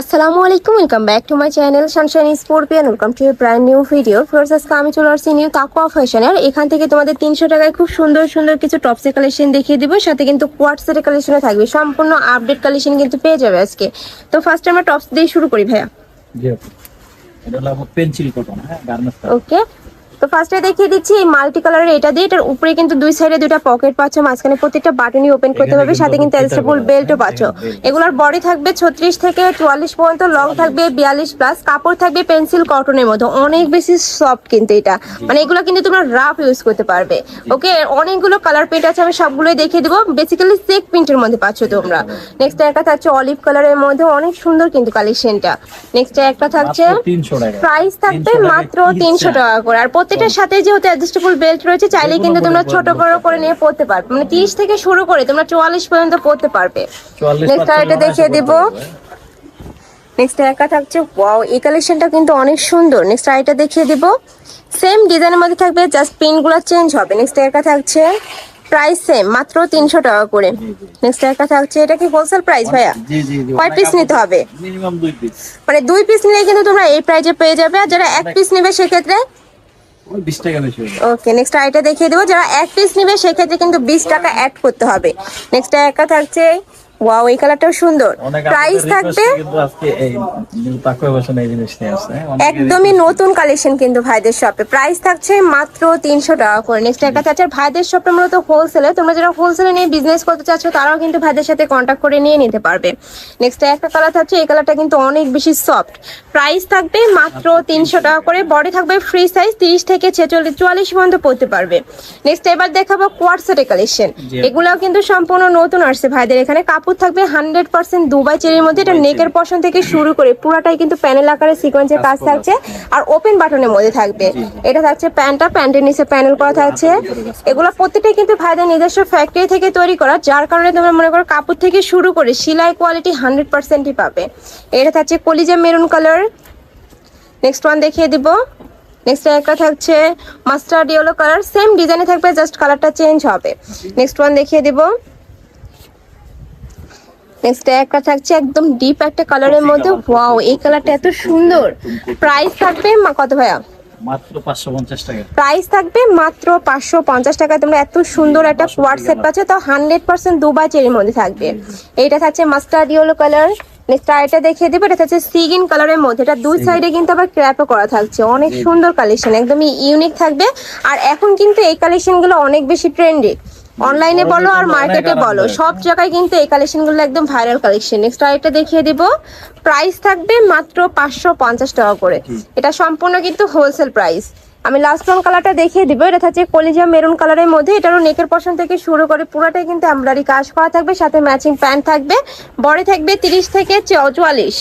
আসসালামু আলাইকুম welcome back to my channel sunshine scorpion welcome to a brand new video first আজকে আমি চলে আসছি নিউ তাকুয়া ফ্যাশনের এখান থেকে তোমাদের তিনশো টাকায় খুব সুন্দর সুন্দর কিছু টপসের কালেকশন দেখিয়ে দিব। সাথে কিন্তু কোয়ার্টসের কালেকশনও থাকবে। সম্পূর্ণ আপডেট কালেকশন কিন্তু পেয়ে যাবে আজকে। তো ফার্স্ট আমরা টপস দিয়ে শুরু করি ভাইয়া। পেন্সিল কটন হ্যাঁ ওকে তো ফার্স্টে দেখিয়ে দিচ্ছি এই মাল্টি কালারের এটা দিয়ে। এটার উপরে কিন্তু দুই সাইডে দুটো পকেট পাচ্ছ মাঝখানে প্রত্যেকটা বাটনই ওপেন করতে পারবে সাথে কিন্তু ফিতা বেল্টও পাচ্ছ। হ্যাঁ, এগুলোর বডি থাকবে ছত্রিশ থেকে চুয়াল্লিশ পর্যন্ত লং থাকবে বিয়াল্লিশ প্লাস কাপড় থাকবে পেন্সিল কটনের মতো অনেক বেশি সফট কিন্তু এটা। মানে এগুলো কিন্তু তোমরা রাফ ইউজ করতে পারবে। ওকে অনেকগুলো কালার প্রিন্ট আছে আমি সবগুলোই দেখিয়ে দেবো। বেসিক্যালি চেক প্রিন্টের মধ্যে পাচ্ছ তোমরা। নেক্সট একটা থাকছে অলিভ কালারের মধ্যে অনেক সুন্দর কিন্তু কালেকশনটা নেক্সট একটা থাকছে প্রাইস থাকবে মাত্র তিনশো দিচ্ছে? টাকা করে। আর প্রত্যেকটার সাথে যেহেতু অ্যাডজাস্টেবল বেল্ট রয়েছে চাইলে কিন্তু তোমরা ছোট বড় করে নিয়ে পড়তে পারবে। মানে তিরিশ থেকে শুরু করে তোমরা চুয়াল্লিশ পর্যন্ত পড়তে পারবে। 44 নেক্সট আরেকটা দেখিয়ে দিব। নেক্সট একা থাকছে ওয়াও এই কালেকশনটা কিন্তু অনেক সুন্দর। নেক্সট আরেকটা দেখিয়ে দিব। সেম ডিজাইনের মধ্যে থাকবে জাস্ট পিনগুলো চেঞ্জ হবে। নেক্সট একা থাকছে প্রাইস সেম মাত্র তিনশো টাকা করে। নেক্সট একা থাকছে এটা কি হোলসেল প্রাইস ভাইয়া? জি জি জি কয় piece নিতে হবে? মিনিমাম দুই পিস মানে দুই পিস নিলে কিন্তু তোমরা এই প্রাইজে পেয়ে যাবে। আর যারা এক পিস নেবে সেক্ষেত্রে ওকে নেক্সট আইটা দেখিয়ে দেবো। যারা এক পিস নেবে, সেক্ষেত্রে কিন্তু বিশ টাকা অ্যাড করতে হবে। নেক্সট একা থাকছে ওয়াও এই কালারটাও সুন্দর। প্রাইস থাকবে একদমই নতুন কালেকশন কিন্তু ভাইদের শপে প্রাইস থাকছে মাত্র তিনশো টাকা করে। নেক্সট একটা আর ভাইদের শপটা মূলত হোলসেলে তোমরা যারা হোলসেলে নিয়ে বিজনেস করতে চাচ্ছ তারাও কিন্তু ভাইদের সাথে কন্ট্যাক্ট করে নিয়ে নিতে পারবে। নেক্সট একটা কালার থাকছে এই কালারটা কিন্তু অনেক বেশি সফট প্রাইস থাকবে মাত্র তিনশো টাকা করে। বডি থাকবে ফ্রি সাইজ তিরিশ থেকে ছেচল্লিশ চুয়াল্লিশ পর্যন্ত পড়তে পারবে। নেক্সট এবার দেখাবো কোয়ার্ট সেটের কালেকশন এগুলাও কিন্তু সম্পূর্ণ নতুন আসছে ভাইদের এখানে। কাপড় থাকবে হান্ড্রেড পার্সেন্ট দুবাই চেরির মধ্যে। এটা নেকের পশন থেকে শুরু করে পুরাটাই কিন্তু প্যানেল আকারে সিকোয়েন্সের কাজ থাকছে। আর ওপেন বাটনের মধ্যে থাকবে। এটা থাকছে প্যান্টটা প্যান্টের নিচে প্যানেল করা থাকছে। এগুলো প্রত্যেকটাই কিন্তু ভাইদের নিজস্ব ফ্যাক্টরি থেকে তৈরি করা যার কারণে তোমরা মনে করো কাপড় থেকে শুরু করে সেলাই কোয়ালিটি হান্ড্রেড পার্সেন্টই পাবে। এটা থাকছে কলিজা মেরুন কালার নেক্সট ওয়ান দেখিয়ে দিব। নেক্সট একটা থাকছে মাস্টার্ড ইয়েলো কালার সেম ডিজাইনে থাকবে জাস্ট কালারটা চেঞ্জ হবে। নেক্সট ওয়ান দেখিয়ে দিব। নেক্সট একটা থাকছে একদম ডিপ একটা কালারের মধ্যে। ওয়াও এই কালারটা এত সুন্দর। প্রাইস থাকবে মা- কত ভাইয়া? প্রাইস থাকবে মাত্র পাঁচশো পঞ্চাশ টাকা। তোমরা এত সুন্দর একটা হোয়াটসঅ্যাপ পাচ্ছ তো হান্ড্রেড পার্সেন্ট দুবাই চেরির মধ্যে থাকবে। এইটা থাকছে মাস্টার্ড ইয়েলো কালার নেক্সট আরেকটা দেখিয়ে দেবো এটা থাকছে সিগিন কালারের মধ্যে। এটা দুই সাইডে কিন্তু আবার ক্র্যাপও করা থাকছে। অনেক সুন্দর কালেকশন একদমই ইউনিক থাকবে। আর এখন কিন্তু এই কালেকশনগুলো অনেক বেশি ট্রেন্ডি অনলাইনে বলো আর মার্কেটে বলো। সব জায়গায় কিন্তু এই কালেকশনগুলো একদম ভাইরাল কালেকশন নেক্সট আরেকটা দেখিয়ে দিব। প্রাইস থাকবে মাত্র পাঁচশো পঞ্চাশ টাকা করে। এটা সম্পূর্ণ কিন্তু হোলসেল প্রাইস আমি লাস্ট রং কালারটা দেখিয়ে দিব। এটা থাকছে কলিজা মেরুন কালারের মধ্যে। এটারও নেকের পশন থেকে শুরু করে পুরোটাই কিন্তু এমব্রয়ডারি কাজ করা থাকবে। সাথে ম্যাচিং প্যান্ট থাকবে। বডি থাকবে তিরিশ থেকে চুয়াল্লিশ।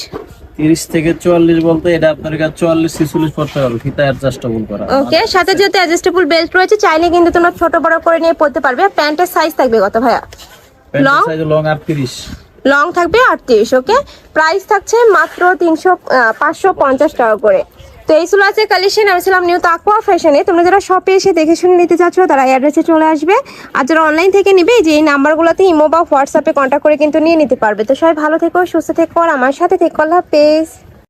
তিরিশ থেকে চুয়াল্লিশ বলতে এটা আপনার কাছে চুয়াল্লিশ ছিচল্লিশ পড়তে হবে। ফিতা অ্যাডজাস্টেবল করা। ওকে সাথে যেহেতু অ্যাডজাস্টেবল বেল্ট রয়েছে চাইলে কিন্তু তোমরা ছোট বড় করে নিয়ে পড়তে পারবে। প্যান্টের সাইজ থাকবে কত ভাইয়া? লং আর তিরিশ লং থাকবে আটত্রিশ ওকে প্রাইস থাকছে মাত্র তিনশো পাঁচশো পঞ্চাশ টাকা করে। তো এই ছিল আছে কালেকশন আমি ছিলাম নিউ তাকুয়া ফ্যাশনে তোমরা যারা শপে এসে দেখে শুনে নিতে চাচ্ছ, তারা অ্যাড্রেসে চলে আসবে। আর যারা অনলাইন থেকে নিবে যে এই নাম্বারগুলোতে ইমো বা হোয়াটসঅ্যাপে কন্ট্যাক্ট করে কিন্তু নিয়ে নিতে পারবে। তো সবাই ভালো থেকো, সুস্থ থেকো, আর আমার সাথে থেকো। আল্লাহ হাফেজ।